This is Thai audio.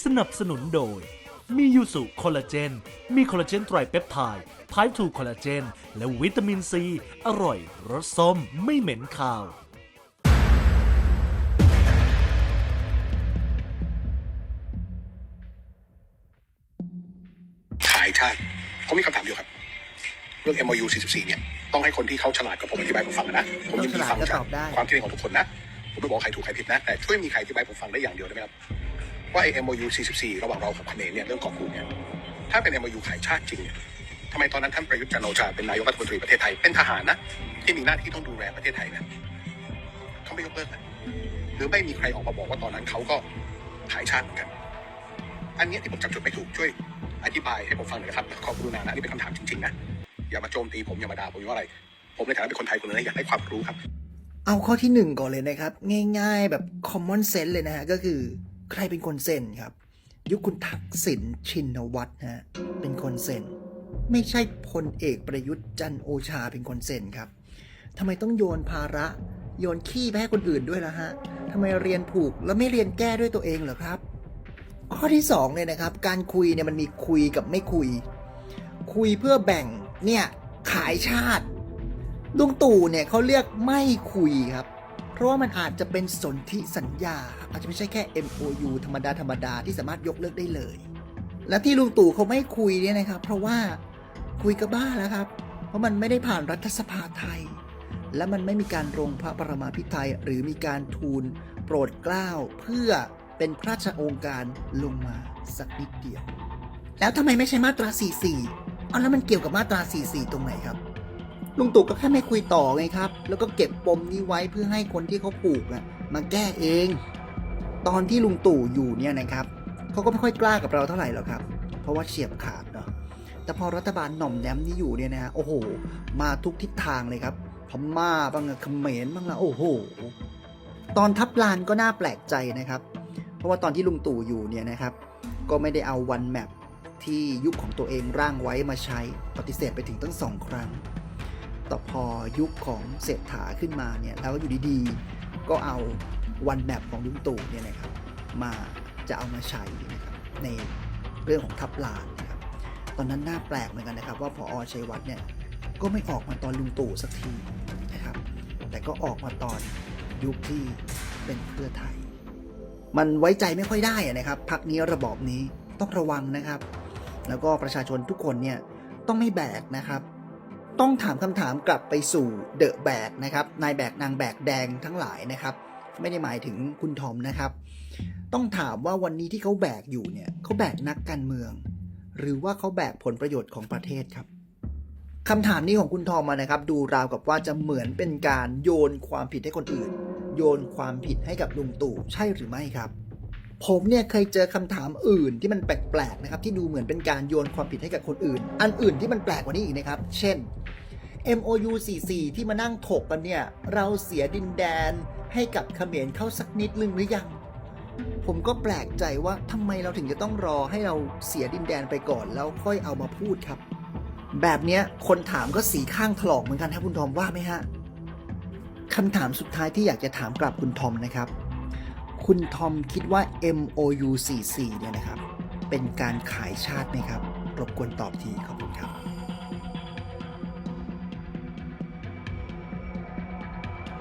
สนับสนุนโดย มียูสุคอลลาเจน มีคอลลาเจนไตรเปปไทด์พายทูคอลลาเจน และวิตามินซี อร่อย รสส้มไม่เหม็นคาว ขายชาติผมมีคำถามเดียวครับ เรื่อง MOU 44 เนี่ย ต้องให้คนที่เขาฉลาดกับผมอธิบายผมฟังนะ ผมยินดีฟังต้องฉลาดก็จากตอบได้ความคิดเห็นของทุกคนนะ ผมไม่บอกใครถูกใครผิดนะ แต่ช่วยมีใครอธิบายผมฟังได้อย่างเดียวได้ไหมครับ ว่าไอ้ MOU 44 ระหว่างเรากับเขมรเนี่ยเรื่องกาะกูดเนี่ยถ้าเป็น MOU ขายชาติจริงเนี่ยทำไมตอนนั้นท่านประยุทธ์จันทร์โอชาเป็นนายกรัฐมนตรีประเทศไทยเป็นทหารนะที่มีหน้าที่ต้องดูแลประเทศไทยนะเขาไม่ยกเลิกนะหรือไม่มีใครออกมาบอกว่าตอนนั้นเขาก็ขายชาติเหมือนกัน อันนี้ที่ผมจำจุดไม่ถูกช่วยอธิบายให้ผมฟังหน่อยนะครับขอบคุณนะนะนี่เป็นคำถามจริงๆนะอย่ามาโจมตีผมอย่ามาด่าผมว่าอะไร ผมในฐานะเป็นคนไทยคนหนึงนะอยากให้ความรู้ครับ เอาข้อที่หนึ่งก่อนเลยนะครับ ง่าย ๆ แบบ common sense เลยนะฮะก็คือ ใครเป็นคนเซ็นครับ ยุคคุณทักษิณชินวัตรนะฮะเป็นคนเซ็น ไม่ใช่พลเอกประยุทธ์จันโอชาเป็นคนเซ็นครับทำไมต้องโยนภาระโยนขี้ไปให้คนอื่นด้วยล่ะฮะทำไมเรียนผูกแล้วไม่เรียนแก้ด้วยตัวเองเหรอครับ ข้อที่สองเลยนะครับ การคุยเนี่ยมันมีคุยกับไม่คุย คุยเพื่อแบ่งเนี่ยขายชาติลุงตู่เนี่ยเขาเรียกไม่คุยครับ เพราะว่ามันอาจจะเป็นสนธิสัญญา อาจจะไม่ใช่แค่ MOU ธรรมดาธรรมดาที่สามารถยกเลิกได้เลย และที่ลุงตู่เขาไม่คุยเนี่ยนะครับ เพราะว่าคุยก็บ้าแล้วครับ เพราะมันไม่ได้ผ่านรัฐสภาไทย และมันไม่มีการลงพระประมาพิไทยหรือมีการทูลโปรดเกล้าเพื่อเป็นพระราชองค์การลงมาสักนิดเดียว แล้วทำไมไม่ใช่มาตรา 44 เอาแล้วมันเกี่ยวกับมาตรา 44 ตรงไหนครับ ลุงตู่ก็แค่ไม่คุยต่อไงครับ แล้วก็เก็บปมนี้ไว้เพื่อให้คนที่เขาปลูกอะมาแก้เอง ตอนที่ลุงตู่อยู่เนี่ยนะครับเขาก็ไม่ค่อยกล้ากับเราเท่าไหร่หรอกครับ เพราะว่าเฉียบขาดเนาะแต่พอรัฐบาลหน่อมแนมนี่อยู่เนี่ยนะฮะโอ้โห มาทุกทิศทางเลยครับพม่าบ้างอะเขมรบ้างละโอ้โห ตอนทับลานก็น่าแปลกใจนะครับ เพราะว่าตอนที่ลุงตู่อยู่เนี่ยนะครับ ก็ไม่ได้เอาวันแมปที่ยุคของตัวเองร่างไว้มาใช้ปฏิเสธไปถึงตั้งสองครั้ง แต่พอยุคของเศรษฐาขึ้นมาเนี่ยแล้วอยู่ดีๆ ก็เอาวันแมปของลุงตู่เนี่ยนะครับมาจะเอามาใช้นะครับในเรื่องของทับลานนะครับตอนนั้นน่าแปลกเหมือนกันนะครับ ว่าพออชัยวัฒน์เนี่ยก็ไม่ออกมาตอนลุงตู่สักทีนะครับ แต่ก็ออกมาตอนยุคที่เป็นเพื่อไทย มันไว้ใจไม่ค่อยได้นะครับพักนี้ระบอบนี้ต้องระวังนะครับ แล้วก็ประชาชนทุกคนเนี่ยต้องไม่แบกนะครับ ต้องถามคำถามกลับไปสู่เดอะแบกนะครับนายแบกนางแบกแดงทั้งหลายนะครับไม่ได้หมายถึงคุณทอมนะครับ ต้องถามว่าวันนี้ที่เขาแบกอยู่เนี่ยเขาแบกนักการเมือง หรือว่าเขาแบกผลประโยชน์ของประเทศครับคำถามนี้ของคุณทอมมานะครับ ดูราวกับว่าจะเหมือนเป็นการโยนความผิดให้คนอื่น โยนความผิดให้กับลุงตู่ใช่หรือไม่ครับ ผมเนี่ยเคยเจอคำถามอื่นที่มันแปลกๆนะครับ ที่ดูเหมือนเป็นการโยนความผิดให้กับคนอื่น อันอื่นที่มันแปลกกว่านี้อีกนะครับ เช่น MOU 44 ที่มานั่งถกกันเนี่ย เราเสียดินแดนให้กับเขมรเข้าสักนิดนึงหรือยัง ผมก็แปลกใจว่าทำไมเราถึงจะต้องรอให้เราเสียดินแดนไปก่อนแล้วค่อยเอามาพูดครับ แบบเนี้ยคนถามก็สีข้างถลอกเหมือนกันครับคุณทอมว่าไหมฮะคำถามสุดท้ายที่อยากจะถามกลับคุณทอมนะครับ คุณทอมคิดว่า MOU 44เนี่ยนะครับ เป็นการขายชาติไหมครับ รบกวนตอบทีขอบคุณ